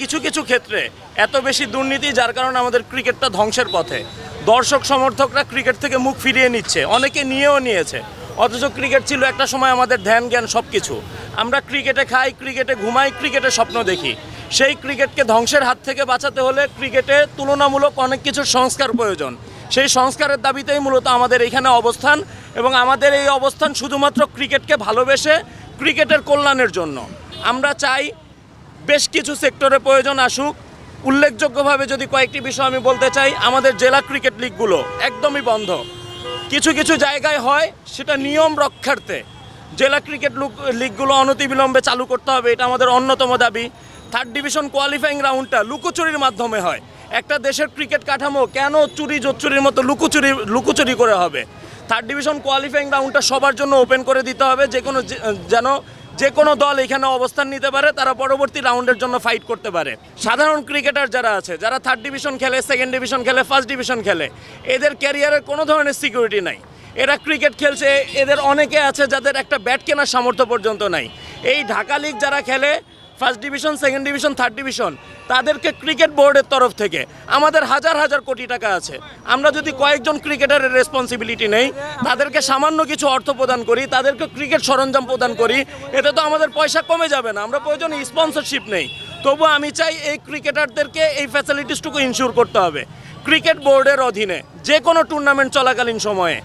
কিছু কিছু ক্ষেত্রে এত বেশি দুর্নীতি যার কারণে আমাদের ক্রিকেটটা ধ্বংসের পথে। দর্শক সমর্থকরা ক্রিকেট থেকে মুখ ফিরিয়ে নিচ্ছে, অনেকে নিয়েও নিয়েছে। অথচ ক্রিকেট ছিল একটা সময় আমাদের ধ্যান জ্ঞান সব কিছু আমরা ক্রিকেটে খাই, ক্রিকেটে ঘুমাই, ক্রিকেটে স্বপ্ন দেখি। সেই ক্রিকেটকে ধ্বংসের হাত থেকে বাঁচাতে হলে ক্রিকেটে তুলনামূলক অনেক কিছুর সংস্কার প্রয়োজন। সেই সংস্কারের দাবিতেই মূলত আমাদের এখানে অবস্থান এবং আমাদের এই অবস্থান শুধুমাত্র ক্রিকেটকে ভালোবেসে ক্রিকেটের কল্যাণের জন্য। আমরা চাই বেশ কিছু সেক্টরে প্রয়োজন আসুক। উল্লেখযোগ্যভাবে যদি কয়েকটি বিষয় আমি বলতে চাই, আমাদের জেলা ক্রিকেট লিগগুলো একদমই বন্ধ। কিছু কিছু জায়গায় হয়, সেটা নিয়ম রক্ষার্থে। জেলা ক্রিকেট লিগগুলো অনতিবিলম্বে চালু করতে হবে, এটা আমাদের অন্যতম দাবি। থার্ড ডিভিশন কোয়ালিফাইং রাউন্ডটা লুকোচুরির মাধ্যমে হয়। একটা দেশের ক্রিকেট কাঠামো কেন চুরি জোচ্চুরির মতো লুকোচুরি লুকোচুরি করে হবে? থার্ড ডিভিশন কোয়ালিফাইং রাউন্ডটা সবার জন্য ওপেন করে দিতে হবে যে কোনো যেন যে কোনো দল এখানে অবস্থান নিতে পারে, তারা পরবর্তী রাউন্ডের জন্য ফাইট করতে পারে। সাধারণ ক্রিকেটার যারা আছে, যারা থার্ড ডিভিশন খেলে সেকেন্ড ডিভিশন খেলে ফার্স্ট ডিভিশন খেলে, এদের ক্যারিয়ারের কোনো ধরনের সিকিউরিটি নাই। এরা ক্রিকেট খেলছে, এদের অনেকে আছে যাদের একটা ব্যাট কেনার সামর্থ্য পর্যন্ত নাই। এই ঢাকা লিগ যারা খেলে first division second division third division তাদেরকে ক্রিকেট বোর্ডের তরফ থেকে আমাদের হাজার হাজার কোটি টাকা আছে। আমরা যদি কয়েকজন ক্রিকেটারের রেসপন্সিবিলিটি নেই, তাদেরকে সামান্য কিছু অর্থ প্রদান করি, তাদেরকে ক্রিকেট সরঞ্জাম প্রদান করি, এতে তো আমাদের পয়সা কমে যাবে না। আমরা প্রয়োজন স্পন্সরশিপ নেই। তবু আমি চাই এই ক্রিকেটারদেরকে এই ফ্যাসিলিটিসটুকু ইনশিওর করতে হবে। ক্রিকেট বোর্ডের অধীনে যে কোনো টুর্নামেন্ট চলাকালীন সময়ে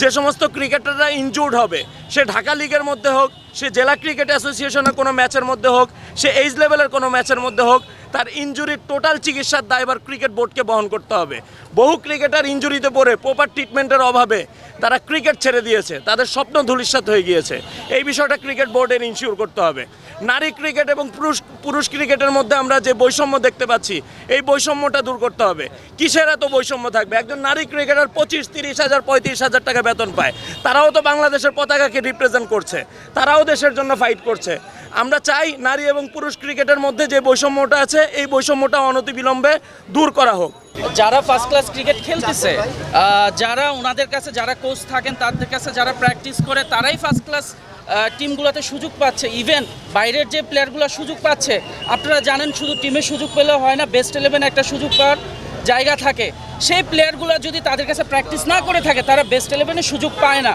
যে সমস্ত ক্রিকেটাররা ইনজুর্ড হবে, সে ঢাকা লিগের মধ্যে হোক, সে জেলা ক্রিকেট অ্যাসোসিয়েশনের কোনো ম্যাচের মধ্যে হোক, সে এইজ লেভেলের কোনো ম্যাচের মধ্যে হোক তার ইনজুরির টোটাল চিকিৎসার দায়ভার ক্রিকেট বোর্ডকে বহন করতে হবে। বহু ক্রিকেটার ইনজুরিতে পড়ে প্রপার ট্রিটমেন্টের অভাবে তারা ক্রিকেট ছেড়ে দিয়েছে। তাদের স্বপ্ন ধূলিসাৎ হয়ে গিয়েছে। এই বিষয়টা ক্রিকেট বোর্ডের ইনশিওর করতে হবে। নারী ক্রিকেট এবং পুরুষ পুরুষ ক্রিকেটের মধ্যে আমরা যে বৈষম্য দেখতে পাচ্ছি, এই বৈষম্যটা দূর করতে হবে। কিসের এত বৈষম্য থাকবে? একজন নারী ক্রিকেটার পঁচিশ, তিরিশ হাজার, পঁয়ত্রিশ হাজার টাকা বেতন পায়। তারাও তো বাংলাদেশের পতাকাকে রিপ্রেজেন্ট করছে। তারাও দেশের জন্য ফাইট করছে। আমরা চাই নারী এবং পুরুষ ক্রিকেটের মধ্যে যে বৈষম্যটা আছে, এই বৈষম্যটা অনতিবিলম্বে দূর করা হোক। যারা ফার্স্ট ক্লাস ক্রিকেট খেলতেছে যারা ওনাদের কাছে যারা কোচ থাকেন, তাদের কাছে যারা প্র্যাকটিস করে, তারাই ফার্স্ট ক্লাস টিমগুলোতে সুযোগ পাচ্ছে। ইভেন বাইরের যে প্লেয়ারগুলো সুযোগ পাচ্ছে, আপনারা জানেন শুধু টিমে সুযোগ পেলে হয় না বেস্ট ইলেভেন একটা সুযোগ পাওয়ার জায়গা থাকে। সেই প্লেয়ারগুলো যদি তাদের কাছে প্র্যাকটিস না করে থাকে, তারা বেস্ট ইলেভেনে সুযোগ পায় না।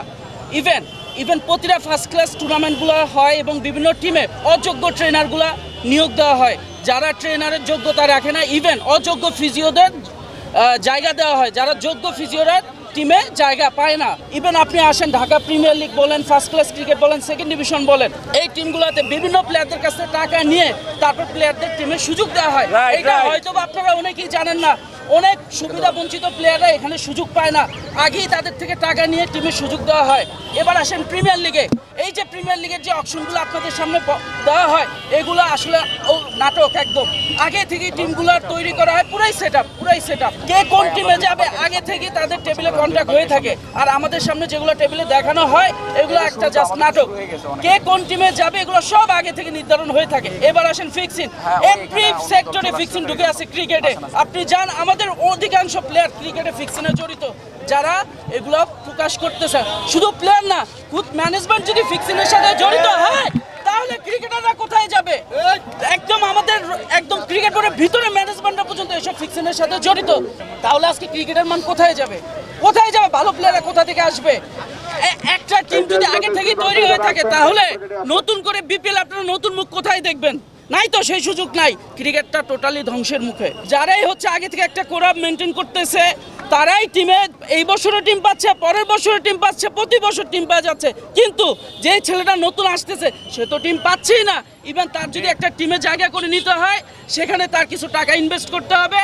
ইভেন ইভেন প্রতিটা ফার্স্ট ক্লাস টুর্নামেন্টগুলো হয় এবং বিভিন্ন টিমে অযোগ্য ট্রেনারগুলো নিয়োগ দেওয়া হয়। যারা ট্রেনারের যোগ্যতা রাখে না ইভেন অযোগ্য ফিজিওদের জায়গা দেওয়া হয়। যারা যোগ্য ফিজিওরা টিমে জায়গা পায় না। ইভেন আপনি আসেন ঢাকা প্রিমিয়ার লিগ বলেন ফার্স্ট ক্লাস ক্রিকেট বলেন সেকেন্ড ডিভিশন বলেন এই টিমগুলোতে বিভিন্ন প্লেয়ারদের কাছে টাকা নিয়ে তারপর প্লেয়ারদের টিমে সুযোগ দেওয়া হয়। এটা. হয়তো আপনারা অনেকেই জানেন না অনেক সুবিধা বঞ্চিত প্লেয়াররা এখানে সুযোগ পায় না। আগেই তাদের থেকে টাকা নিয়ে টিমে সুযোগ দেওয়া হয়। এবার আসেন প্রিমিয়ার লিগে এই যে প্রিমিয়ার লিগের যে অপশনগুলো আপনাদের সামনে দেওয়া হয় এগুলো আসলে ও নাটক একদম। আগে থেকে টিমগুলো তৈরি করা হয় পুরাই সেট আপ পুরাই সেট আপ কে কোন টিমে যাবে আগে থেকে তাদের টেবিলে কন্ট্যাক্ট হয়ে থাকে। আর আমাদের সামনে যেগুলো টেবিলে দেখানো হয় এগুলো একটা জাস্ট নাটক। কে কোন টিমে যাবে এগুলো সব আগে থেকে নির্ধারণ হয়ে থাকে। এবার আসেন ফিক্সিং এভরি সেক্টরে ফিক্সিং ঢুকে আছে ক্রিকেটে আপনি যান আমাদের অধিকাংশ প্লেয়ার ক্রিকেটে ফিক্সিংয়ে জড়িত। যারা এগুলো প্রকাশ করতেছে শুধু প্লেয়ার না খুদ ম্যানেজমেন্ট যদি ফিক্সিংয়ের সাথে জড়িত হয়। তাহলে ক্রিকেটাররা কোথায় যাবে? একদম আমাদের একদম ক্রিকেট বোর্ডের ভিতরে ম্যানেজমেন্টরা পর্যন্ত এসব ফিক্সিংয়ের সাথে জড়িত। তাহলে আজকে ক্রিকেটের মান কোথায় যাবে? কোথায় যাবে? ভালো প্লেয়াররা কোথা থেকে আসবে? একটা টিম যদি আগে থেকেই তৈরি হয়ে থাকে তাহলে নতুন করে বিপিএল আপনারা নতুন মুখ কোথায় দেখবেন? নাই তো সেই সুযোগ নাই। ক্রিকেটটা টোটালি ধ্বংসের মুখে। যারাই হচ্ছে আগে থেকে একটা কোরাপ মেনটেন করতেছে তারাই টিমে এই বছরও টিম পাচ্ছে, পরের বছরও টিম পাচ্ছে, প্রতি বছর টিম পাওয়া যাচ্ছে। কিন্তু যে ছেলেটা নতুন আসতেছে, সে তো টিম পাচ্ছেই না। ইভেন তার যদি একটা টিমে জায়গা করে নিতে হয়, সেখানে তার কিছু টাকা ইনভেস্ট করতে হবে।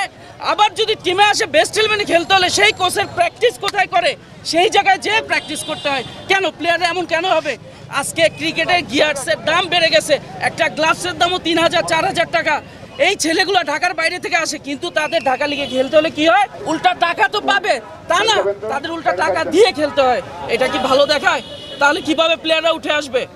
আবার যদি টিমে আসে বেস্ট ইলেভেনে খেলতে হলে, সেই কোচের প্র্যাকটিস কোথায় করে? সেই জায়গায় যেয়ে প্র্যাকটিস করতে হয়। কেন? প্লেয়াররা এমন কেন হবে? আজকে ক্রিকেটের গিয়ার্সের দাম বেড়ে গেছে। একটা গ্লাভসের দামও তিন হাজার, চার হাজার টাকা। এই ছেলেগুলো ঢাকার বাইরে থেকে আসে, কিন্তু তাদের ঢাকা লিগে খেলতে হলে কি হয়? উল্টা টাকা তো পাবে, তা না? তাদের উল্টা টাকা দিয়ে খেলতে হয়। এটা কি ভালো দেখায়? তাহলে কীভাবে প্লেয়াররা উঠে আসবে?